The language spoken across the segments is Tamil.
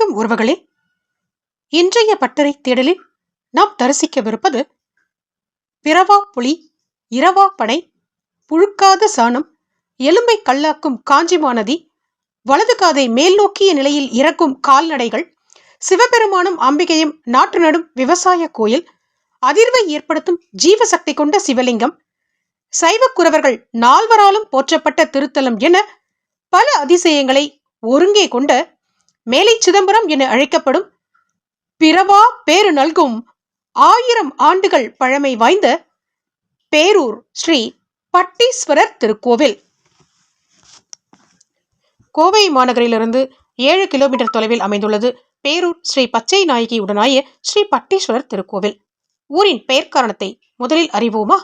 உறவுகளே. இன்றைய பட்டறை தேடலில் நாம் தரிசிக்கவிருப்பது பிறவா புலி இரவா படை புழுக்காத சாணம் எலும்பை கல்லாக்கும் காஞ்சிமானதி வலது காதை மேல் நோக்கிய நிலையில் இறக்கும் கால்நடைகள் சிவபெருமானும் அம்பிகையும் நாற்று நடும் விவசாய கோயில் அதிர்வை ஏற்படுத்தும் ஜீவசக்தி கொண்ட சிவலிங்கம் சைவக்குறவர்கள் நால்வராலும் போற்றப்பட்ட திருத்தலம் என பல அதிசயங்களை ஒருங்கே கொண்ட மேலை சிதம்பரம் என அழைக்கப்படும் பிறவா பேரு நல்கும் ஆயிரம் ஆண்டுகள் பழமை வாய்ந்த பேரூர் ஸ்ரீ பட்டீஸ்வரர் திருக்கோவில். கோவை மாநகரிலிருந்து ஏழு கிலோமீட்டர் தொலைவில் அமைந்துள்ளது பேரூர் ஸ்ரீ பச்சை நாயகி உடனாய ஸ்ரீ பட்டீஸ்வரர் திருக்கோவில். ஊரின் பெயர் காரணத்தை முதலில் அறிவோமா?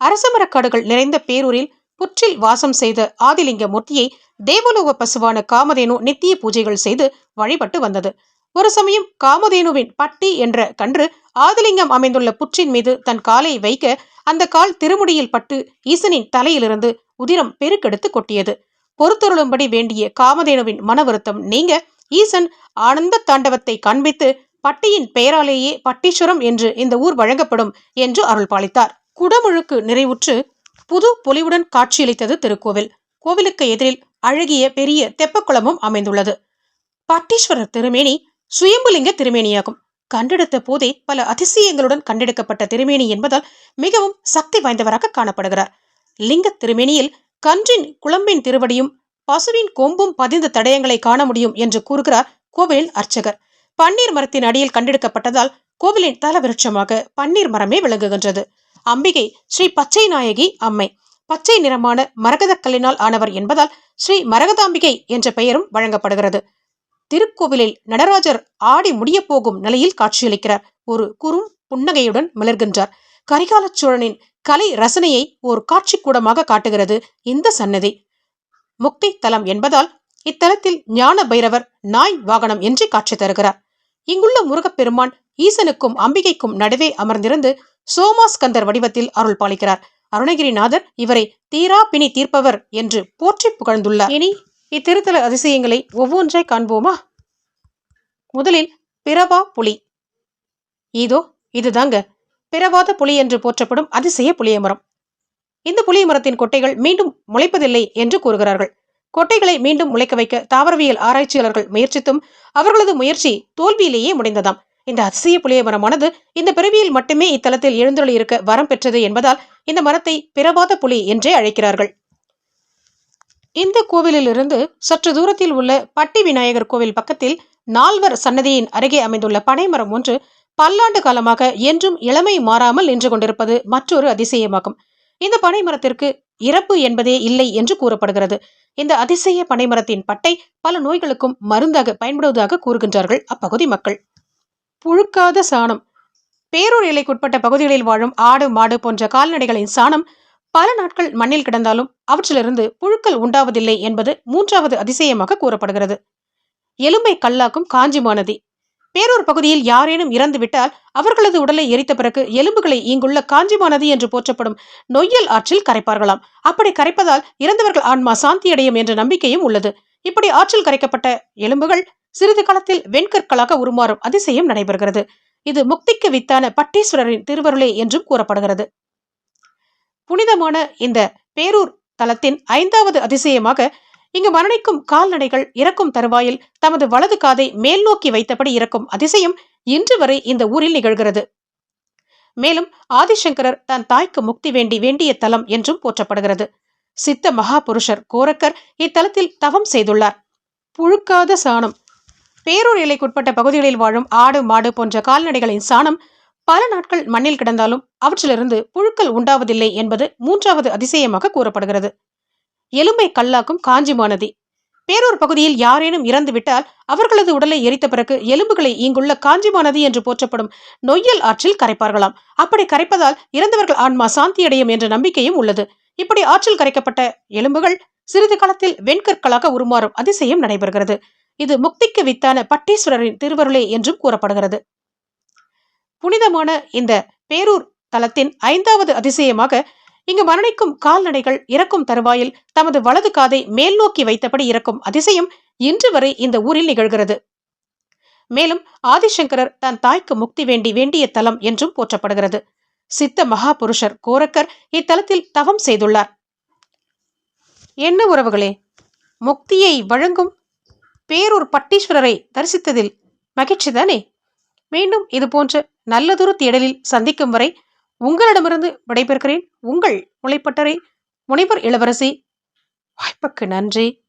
அரசமரக்காடுகள் நிறைந்த பேரூரில் புற்றில் வாசம் செய்த ஆதிலிங்க மூர்த்தியை தேவலோக பசுவான காமதேனு நித்திய பூஜைகள் செய்து வழிபட்டு வந்தது. ஒரு சமயம் காமதேனுவின் பட்டி என்ற கன்று ஆதிலிங்கம் அமைந்துள்ள புற்றின் மீது தன் காலை வைக்க அந்த கால் திருமுடியில் பட்டு ஈசனின் தலையிலிருந்து உதிரம் பெருக்கெடுத்து கொட்டியது. பொறுத்தருளும்படி வேண்டிய காமதேனுவின் மன வருத்தம் நீங்க ஈசன் ஆனந்த தாண்டவத்தை காண்பித்து பட்டியின் பெயராலேயே பட்டீஸ்வரம் என்று இந்த ஊர் வழங்கப்படும் என்று அருள் பாலித்தார் குடமுழுக்கு நிறைவுற்று புது பொலிவுடன் காட்சியளித்தது திருக்கோவில். கோவிலுக்கு எதிரில் அழகிய பெரிய தெப்பக்குளமும் அமைந்துள்ளது. பட்டீஸ்வரர் திருமேனி சுயம்புலிங்க திருமேனியாகும். கண்டெடுத்த போதே பல அதிசயங்களுடன் கண்டெடுக்கப்பட்ட திருமேனி என்பதால் மிகவும் சக்தி வாய்ந்தவராக காணப்படுகிறார். லிங்க திருமேனியில் கன்றின் குழம்பின் திருவடியும் பசுவின் கொம்பும் பதிந்த தடயங்களை காண முடியும் என்று கூறுகிறார் கோவிலின் அர்ச்சகர். பன்னீர் மரத்தின் அடியில் கண்டெடுக்கப்பட்டதால் கோவிலின் தலவிருட்சமாக பன்னீர் மரமே விளங்குகின்றது. அம்பிகை ஸ்ரீ பச்சை நாயகி அம்மை. பச்சை நிறமான மரகத கல்லினால் ஆனவர் என்பதால் ஸ்ரீ மரகதாம்பிகை என்ற பெயரும் வழங்கப்படுகிறது. திருக்கோவிலில் நடராஜர் ஆடி முடிய போகும் நிலையில் காட்சியளிக்கிறார். ஒரு குறும் புன்னகையுடன் மலர்கின்றார். கரிகால சோழனின் கலை ரசனையை ஒரு காட்சி கூடமாக காட்டுகிறது இந்த சன்னதி முக்தி தலம் என்பதால் இத்தலத்தில் ஞான பைரவர் நாய் வாகனம் என்று காட்சி தருகிறார். இங்குள்ள முருகப்பெருமான் ஈசனுக்கும் அம்பிகைக்கும் நடுவே அமர்ந்திருந்து சோமாஸ்கந்தர் வடிவத்தில் அருள் பாலிக்கிறார். அருணகிரிநாதர் இவரை தீரா பிணி தீர்ப்பவர் என்று போற்றி புகழ்ந்துள்ளார். இனி இத்திருத்தல அதிசயங்களை ஒவ்வொன்றை காண்போமா? முதலில் பிறவா புலி. இதோ இதுதாங்க. பிறவாத புலி என்று போற்றப்படும் அதிசய புளிய மரம் இந்த புளிய மரத்தின் கொட்டைகள் மீண்டும் முளைப்பதில்லை என்று கூறுகிறார்கள். கொட்டைகளை மீண்டும் முளைக்க வைக்க தாவரவியல் ஆராய்ச்சியாளர்கள் முயற்சித்தும் அவர்களது முயற்சி தோல்வியிலேயே முடிந்ததாம். இந்த அதிசய புளிய மரமானது இந்த பிறவியில் மட்டுமே இத்தலத்தில் எழுந்தொழி இருக்க வரம் பெற்றது என்பதால் இந்த மரத்தை பிறவாத புலி என்றே அழைக்கிறார்கள். இந்த கோவிலிலிருந்து சற்று தூரத்தில் உள்ள பட்டி விநாயகர் கோவில் பக்கத்தில் நால்வர் சன்னதியின் அருகே அமைந்துள்ள பனைமரம் ஒன்று பல்லாண்டு காலமாக என்றும் இளமை மாறாமல் நின்று கொண்டிருப்பது மற்றொரு அதிசயமாகும். இந்த பனைமரத்திற்கு இறப்பு என்பதே இல்லை என்று கூறப்படுகிறது. இந்த அதிசய பனைமரத்தின் பட்டை பல நோய்களுக்கும் மருந்தாக பயன்படுவதாக கூறுகின்றார்கள் அப்பகுதி மக்கள். புழுக்காத சாணம். பேரூர் எல்லைக்குட்பட்ட பகுதிகளில் வாழும் ஆடு மாடு போன்ற கால்நடைகளின் சாணம் பல நாட்கள் மண்ணில் கிடந்தாலும் அவற்றிலிருந்து புழுக்கள் உண்டாவதில்லை என்பது மூன்றாவது அதிசயமாக கூறப்படுகிறது. எலும்பை கல்லாக்கும் காஞ்சிமானதி பேரூர் பகுதியில் யாரேனும் இறந்துவிட்டால் அவர்களது உடலை எரித்த பிறகு எலும்புகளை இங்குள்ள காஞ்சிமானதி என்று போற்றப்படும் நொய்யல் ஆற்றில் கரைப்பார்களாம். அப்படி கரைப்பதால் இறந்தவர்கள் ஆன்மா சாந்தியடையும் என்ற நம்பிக்கையும் உள்ளது. இப்படி ஆற்றில் கரைக்கப்பட்ட எலும்புகள் சிறிது காலத்தில் வெண்கற்களாக உருமாறும் அதிசயம் நடைபெறுகிறது. இது முக்திக்கு வித்தான பட்டீஸ்வரரின் திருவருளே என்றும் கூறப்படுகிறது. புனிதமான இந்த பேரூர் தலத்தின் ஐந்தாவது அதிசயமாக இங்கு மரணிக்கும் கால்நடைகள் இறக்கும் தருவாயில் தமது வலது காதை மேல் நோக்கி வைத்தபடி இறக்கும் அதிசயம் இன்று வரை இந்த ஊரில் நிகழ்கிறது. மேலும் ஆதிசங்கரர் தன் தாய்க்கு முக்தி வேண்டி வேண்டிய தலம் என்றும் போற்றப்படுகிறது. சித்த மகாபுருஷர் கோரக்கர் இத்தலத்தில் தவம் செய்துள்ளார். புழுக்காத சாணம் பேரூர் எல்லைக்குட்பட்ட பகுதிகளில் வாழும் ஆடு மாடு போன்ற கால்நடைகளின் சாணம் பல நாட்கள் மண்ணில் கிடந்தாலும் அவற்றிலிருந்து புழுக்கள் உண்டாவதில்லை என்பது மூன்றாவது அதிசயமாக கூறப்படுகிறது. எலும்பை கல்லாக்கும் காஞ்சிமானதி பேரூர் பகுதியில் யாரேனும் இறந்துவிட்டால் அவர்களது உடலை எரித்த பிறகு எலும்புகளை இங்குள்ள காஞ்சிமானதி என்று போற்றப்படும் நொய்யல் ஆற்றில் கரைப்பார்களாம். அப்படி கரைப்பதால் இறந்தவர்கள் ஆன்மா சாந்தியடையும் என்ற நம்பிக்கையும் உள்ளது. இப்படி ஆற்றில் கரைக்கப்பட்ட எலும்புகள் சிறிது காலத்தில் வெண்கற்களாக உருமாறும் அதிசயம் நடைபெறுகிறது. இது முக்திக்கு வித்தான பட்டீஸ்வரரின் திருவருளே என்றும் கூறப்படுகிறது. புனிதமான இந்த பேரூர் தலத்தின் ஐந்தாவது அதிசயமாக இங்கு மரணிக்கும் கால்நடைகள் இறக்கும் தருவாயில் தமது வலது காதை மேல் நோக்கி வைத்தபடி இறக்கும் அதிசயம் இன்று வரை இந்த ஊரில் நிகழ்கிறது. மேலும் ஆதிசங்கரர் தன் தாய்க்கு முக்தி வேண்டி வேண்டிய தலம் என்றும் போற்றப்படுகிறது. சித்த மகாபுருஷர் கோரக்கர் இத்தலத்தில் தவம் செய்துள்ளார். என்ன உறவுகளே? முக்தியை வழங்கும் பேரூர் பட்டீஸ்வரரை தரிசித்ததில் மகிழ்ச்சிதானே? மீண்டும் இது போன்ற நல்லதொரு தேடலில் சந்திக்கும் வரை உங்களிடமிருந்து விடைபெறுகிறேன். உங்கள் முளைப்பட்டரை முனைவர் இளவரசி. வாய்ப்புக்கு நன்றி.